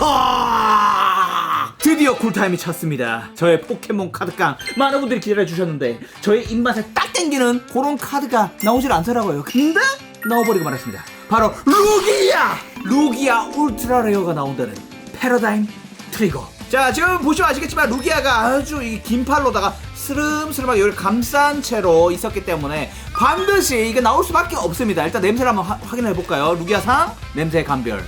허허! 드디어 쿨타임이 찼습니다. 저의 포켓몬 카드깡 많은 분들이 기다려 주셨는데 저의 입맛에 딱 땡기는 그런 카드가 나오질 않더라고요. 근데 나와버리고 말았습니다. 바로 루기아! 루기아 울트라 레어가 나온다는 패러다임 트리거. 자 지금 보시면 아시겠지만 루기아가 아주 이 긴 팔로다가 스름스름하게 여기를 감싼 채로 있었기 때문에 반드시 이게 나올 수밖에 없습니다. 일단 냄새를 한번 하- 확인해 볼까요? 루기아상 냄새 감별.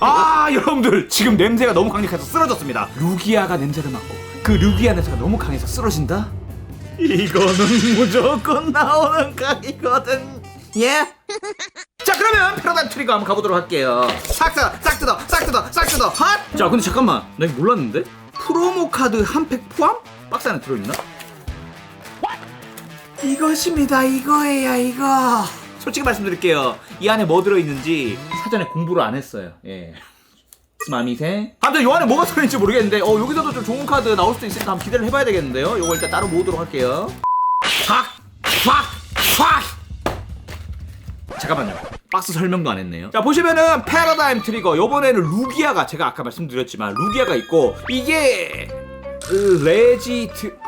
아 여러분들 지금 냄새가 너무 강력해서 쓰러졌습니다 루기아가 냄새를 맡고 그 루기아 냄새가 너무 강해서 쓰러진다? 이거는 무조건 나오는 각이거든 예? 자 그러면 패러다임 트리거 한번 가보도록 할게요 싹 뜯어 싹 뜯어 싹 뜯어 싹 뜯어 핫! 자 근데 잠깐만 나 이거 몰랐는데? 프로모 카드 한 팩 포함? 박스 안에 들어있나? 이것입니다 이거예요 이거 솔직히 말씀드릴게요 이 안에 뭐 들어있는지 사전에 공부를 안 했어요 예 스마미세 아무튼 요 안에 뭐가 들어있는지 모르겠는데 어 여기서도 좀 좋은 카드 나올 수도 있으니까 한번 기대를 해봐야 되겠는데요 요거 일단 따로 모으도록 할게요 확! 확! 확! 잠깐만요. 박스 설명도 안 했네요. 자 보시면은 패러다임 트리거 요번에는 루기아가 제가 아까 말씀드렸지만 루기아가 있고 이게 그 레지트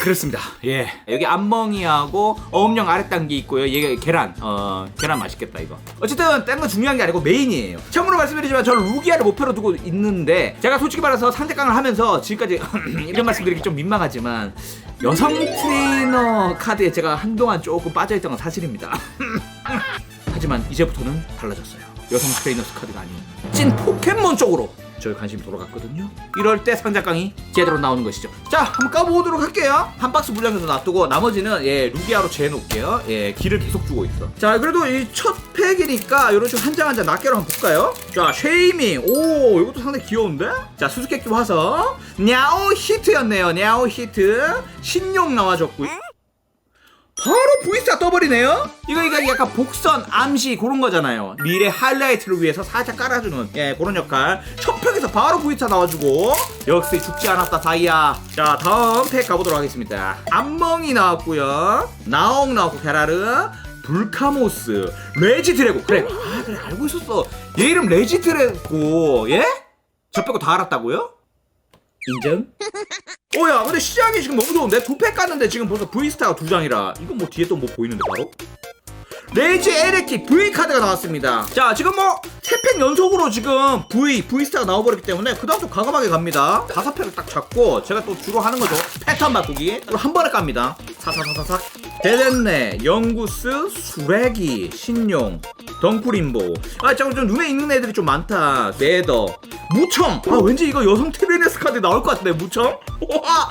그렇습니다. 예. 여기 앞멍이하고 어음령 아랫단계 있고요. 얘가 계란. 어, 계란 맛있겠다 이거. 어쨌든 딴 건 중요한 게 아니고 메인이에요. 참고로 말씀드리지만 저는 루기아를 목표로 두고 있는데 제가 솔직히 말해서 상대깡을 하면서 지금까지 이런 말씀드리기 좀 민망하지만 여성 트레이너 카드에 제가 한동안 조금 빠져있던 건 사실입니다. 하지만 이제부터는 달라졌어요. 여성 트레이너스 카드가 아닌 찐 포켓몬 쪽으로 저희 관심이 돌아갔거든요. 이럴 때 상자깡이 제대로 나오는 것이죠. 자, 한번 까보도록 할게요. 한 박스 분량에서 놔두고 나머지는 예 루기아로 재놓을게요. 예 길을 계속 주고 있어. 자, 그래도 이 첫 팩이니까 이런 식으로 한장 한 장 낱개로 한번 볼까요? 자, 쉐이밍. 오, 이것도 상당히 귀여운데? 자, 수수께끼 화석. 냐오 히트였네요. 냐오 히트. 신용 나와줬고. 바로 V스타 떠버리네요? 이거 이거 약간 복선 암시 그런 거잖아요. 미래 하이라이트를 위해서 살짝 깔아주는 예 그런 역할. 첫 팩에서 바로 V스타 나와주고. 역시 죽지 않았다 다이아. 자 다음 팩 가보도록 하겠습니다. 암멍이 나왔고요. 나옹 나왔고 게라르. 불카모스. 레지 드래고 그래 아 그래 알고 있었어. 얘 이름 레지 드래고 예? 저 빼고 다 알았다고요? 인정? 오야 근데 시장이 지금 너무 좋은데? 두팩 깠는데 지금 벌써 V스타가 두 장이라. 이건 뭐 뒤에 또 뭐 보이는데 바로? 레이즈 에레키 V 카드가 나왔습니다. 자 지금 뭐세팩 연속으로 지금 V V스타가 나와버렸기 때문에 그 다음 좀 과감하게 갑니다. 다섯 팩을 딱 잡고 제가 또 주로 하는 거죠. 패턴 바꾸기. 그리고 한 번에 깝니다. 사사사사삭. 데덴네 영구스 수레기 신용 덩쿠림보. 아 잠깐 좀 눈에 익는 애들이 좀 많다. 네더 무청 아 왠지 이거 여성 트레이너스 카드 나올 것 같은데 무청 와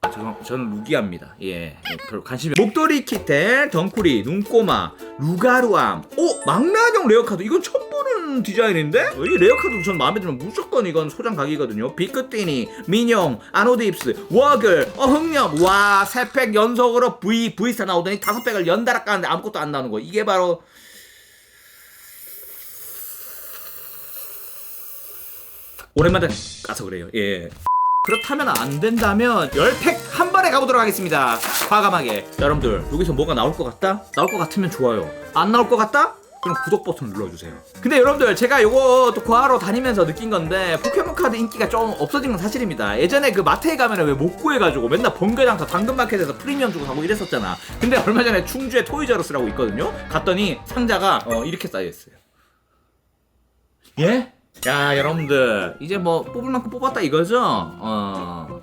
아, 저는, 루기아입니다. 예, 예, 별 관심이. 목도리 키텔, 덩쿠리, 눈꼬마, 루가루암. 오, 망나뇽 레어 카드. 이건 처음 보는 디자인인데? 이 레어 카드 전 마음에 들면 무조건 이건 소장 각이거든요. 비크띠니, 민용, 아노드입스, 워글, 어흥염. 와, 세팩 연속으로 V, V스타 나오더니 다섯 팩을 연달아 까는데 아무것도 안 나오는 거. 이게 바로 오랜만에 까서 그래요. 예. 그렇다면 안 된다면 10팩 한 번에 가보도록 하겠습니다. 과감하게. 자, 여러분들, 여기서 뭐가 나올 것 같다? 나올 것 같으면 좋아요. 안 나올 것 같다? 그럼 구독 버튼 눌러주세요. 근데 여러분들, 제가 요거 또 구하러 다니면서 느낀 건데, 포켓몬 카드 인기가 좀 없어진 건 사실입니다. 예전에 그 마트에 가면 왜 못 구해가지고 맨날 번개장사 당근마켓에서 프리미엄 주고 사고 이랬었잖아. 근데 얼마 전에 충주에 토이저러스라고 있거든요? 갔더니 상자가 어, 이렇게 쌓여 있어요. 예? 야 여러분들 이제 뭐 뽑을 만큼 뽑았다 이거죠? 어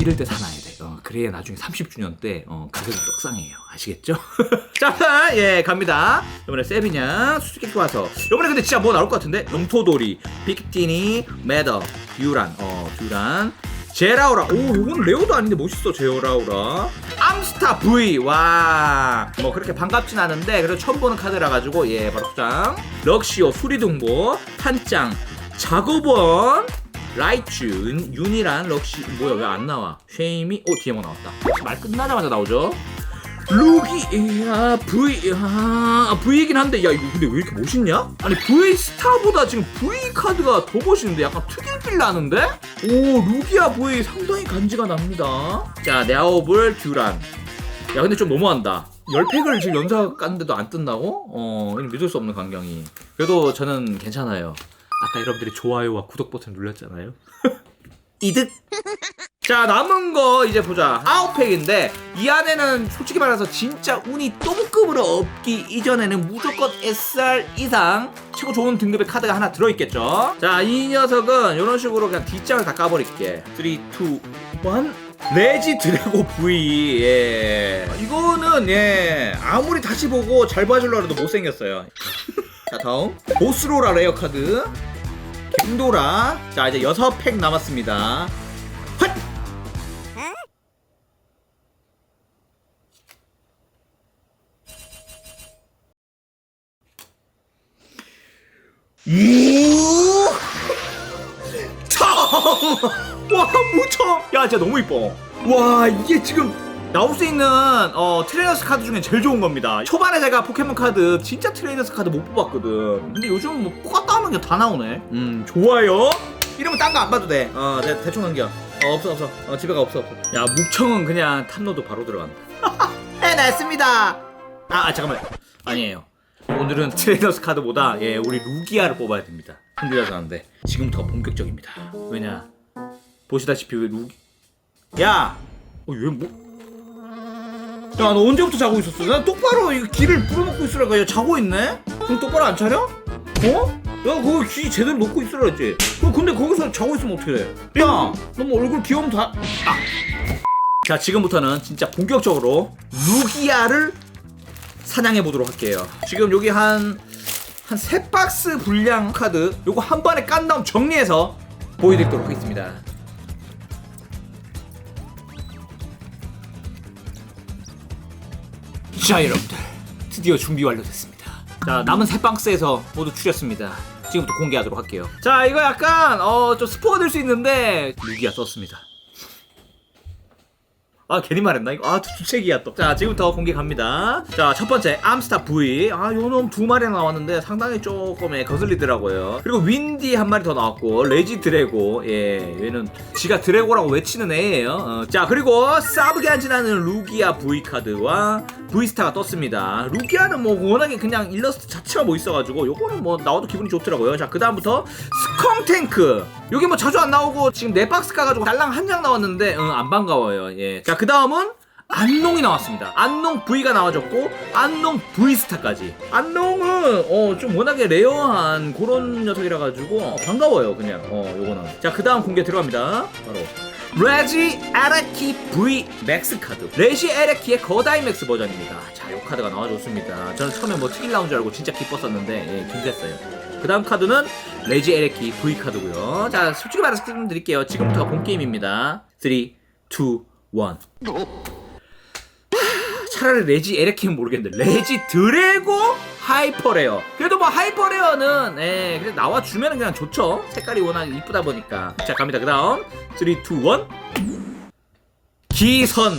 이럴 때 사놔야 돼. 어, 그래야 나중에 30주년 때 어, 가격이 떡상해요. 아시겠죠? 자, 예 갑니다. 이번에 세비냐 수수께끼 와서 이번에 근데 진짜 뭐 나올 것 같은데 영토돌이, 빅티니, 메더, 듀란, 어 듀란. 제라우라. 오 요건 레오도 아닌데 멋있어 제라우라. 암스타 V 와뭐 그렇게 반갑진 않은데 그래도 처음 보는 카드라 가지고 예 바로 소장. 럭시오 수리등보 한장 작업원 라이츠 윤, 윤이란 럭시 뭐야 왜 안 나와? 쉐이미? 오 뒤에 뭐 나왔다. 말 끝나자마자 나오죠. 루기 야 V 아 V이긴 한데 야 이거 근데 왜 이렇게 멋있냐? 아니 V 스타보다 지금 V 카드가 더 멋있는데 약간 특일필 나는데? 오 루기아 V 상당히 간지가 납니다. 자 네아오블 듀란. 야 근데 좀 너무한다. 10팩을 지금 연사 깠는데도 안 뜬다고? 어 믿을 수 없는 광경이. 그래도 저는 괜찮아요. 아까 여러분들이 좋아요와 구독 버튼 눌렀잖아요 이득? 자 남은 거 이제 보자. 아홉 팩인데 이 안에는 솔직히 말해서 진짜 운이 똥급으로 없기 이전에는 무조건 SR 이상 최고 좋은 등급의 카드가 하나 들어있겠죠? 자 이 녀석은 이런 식으로 그냥 뒷장을 다 까버릴게. 3, 2, 1 레지 드래고 V 예. 이거는 예. 아무리 다시 보고 잘 봐주려 해도 못생겼어요. 자 다음. 보스로라 레어 카드 김도라 자 이제 여섯 팩 남았습니다 헛! 우! 청! 와 무청! 야 진짜 너무 이뻐 와 이게 지금 나올 수 있는 어, 트레이너스 카드 중에 제일 좋은 겁니다. 초반에 제가 포켓몬 카드 진짜 트레이너스 카드 못 뽑았거든. 근데 요즘 뭐 뽑았다 하면 그냥 다 나오네. 음 좋아요. 이러면 딴 거 안 봐도 돼 어 대충 넘겨. 어 없어 없어. 어 집에 가 없어 없어. 야 묵청은 그냥 탑로드 바로 들어간다. 해냈습니다. 아, 아 잠깐만 아니에요. 오늘은 트레이너스 카드보다 예 우리 루기아를 뽑아야 됩니다. 흔들려서 하는데 지금부터 본격적입니다. 왜냐? 보시다시피 왜 루기? 야! 어, 얘 뭐? 야, 너 언제부터 자고 있었어? 나 똑바로 이 귀를 풀어놓고 있으라고. 야, 자고 있네? 그럼 똑바로 안 차려? 어? 야, 그거 귀 제대로 놓고 있으라 했지. 그 근데 거기서 자고 있으면 어떻게 돼? 야, 너 뭐 얼굴 귀여우면 다. 아. 자, 지금부터는 진짜 본격적으로 루기아를 사냥해 보도록 할게요. 지금 여기 한, 한 세 박스 분량 카드, 요거 한 번에 깐 다음 정리해서 보여드리도록 하겠습니다. 자 여러분들. 드디어 준비 완료됐습니다. 자 남은 세 박스에서 모두 추렸습니다. 지금부터 공개하도록 할게요. 자 이거 약간 어 좀 스포가 될 수 있는데 루기아 썼습니다 아 괜히 말했나? 이거? 아 주책이야 또 자 지금부터 공개 갑니다. 자 첫 번째 암스타 V 아 요놈 두 마리 나왔는데 상당히 조금 예, 거슬리더라고요. 그리고 윈디 한 마리 더 나왔고 레지 드래고. 예 얘는 지가 드래고라고 외치는 애예요. 어, 자 그리고 싸브게 한지나는 루기아 V 카드와 V스타가 떴습니다. 루기아는 뭐 워낙에 그냥 일러스트 자체가 뭐 있어가지고 요거는 뭐 나와도 기분이 좋더라고요. 자 그 다음부터 스컹탱크 요게 뭐 자주 안 나오고 지금 네 박스 까가지고 달랑 한 장 나왔는데 응, 안 반가워요 예 자 그 다음은 안농이 나왔습니다. 안농 V가 나와줬고 안농 V스타까지. 안농은 어, 좀 워낙에 레어한 그런 녀석이라 가지고 어, 반가워요 그냥. 어 요거는. 자 그다음 공개 들어갑니다. 바로 레지 에레키 V 맥스 카드. 레지 에레키의 거다이 맥스 버전입니다. 자, 요 카드가 나와줬습니다. 저는 처음에 뭐 특일 나온 줄 알고 진짜 기뻤었는데 예, 김됐어요. 그 다음 카드는 레지 에레키 V 카드고요. 자, 솔직히 말해서 말씀드릴게요. 지금부터가 본 게임입니다. 3, 2, 1. 차라리 레지 에레키는 모르겠는데 레지 드래고 하이퍼레어 그래도 뭐 하이퍼레어는 예 그래 나와주면 그냥 좋죠 색깔이 워낙 이쁘다 보니까 자 갑니다 그 다음 3, 2, 1 기선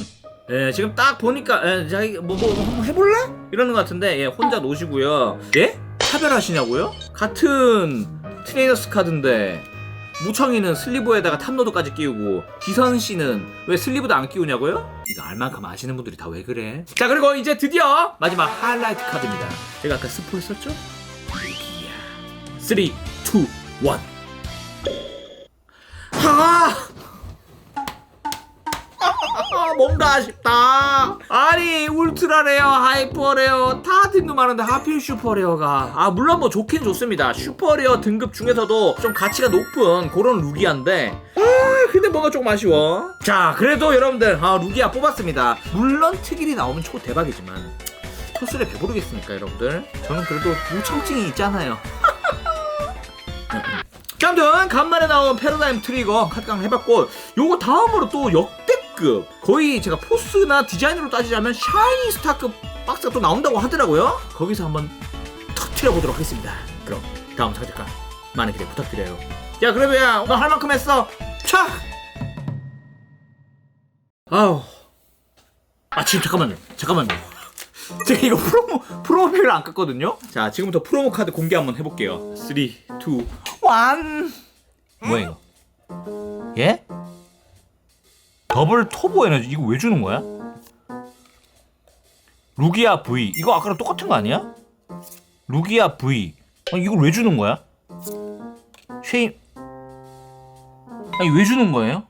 예 지금 딱 보니까 예, 자기 뭐, 뭐 한번 해볼래? 이러는 것 같은데 예 혼자 노시고요 예? 차별하시냐고요? 같은 트레이너스 카드인데 무청이는 슬리브에다가 탑로드까지 끼우고 기선 씨는 왜 슬리브도 안 끼우냐고요? 이거 알만큼 아시는 분들이 다 왜 그래? 자 그리고 이제 드디어 마지막 하이라이트 카드입니다. 제가 아까 스포했었죠? 루기야. 3, 2, 1. 하! 아, 뭔가 아쉽다. 아니 울트라레어, 하이퍼레어 다 등급 많은데 하필 슈퍼레어가 아 물론 뭐 좋긴 좋습니다. 슈퍼레어 등급 중에서도 좀 가치가 높은 그런 루기아인데 아 근데 뭔가 조금 아쉬워. 자 그래도 여러분들 아 루기아 뽑았습니다. 물론 특일이 나오면 초 대박이지만 토스를 배부르겠습니까 여러분들? 저는 그래도 무청증이 있잖아요. 자, 아무튼 간만에 나온 패러다임 트리거 카드강 해봤고 요거 다음으로 또 역 대급. 거의 제가 포스나 디자인으로 따지자면 샤이니 스타급 박스가 또 나온다고 하더라고요. 거기서 한번 터트려 보도록 하겠습니다. 그럼 다음 장작가 많은 기대 부탁드려요. 야 그래도 야 오늘 할 만큼 했어. 촥! 아우. 아 지금 잠깐만요. 잠깐만요. 제가 이거 프로모 프로모를 안 깠거든요. 자 지금부터 프로모 카드 공개 한번 해볼게요. 3, 2, 1 뭐야 이거? 예? 더블 터보 에너지 이거 왜 주는 거야? 루기아 V 이거 아까랑 똑같은 거 아니야? 루기아 V 아, 이걸 왜 주는 거야? 쉐임 아니 왜 주는 거예요?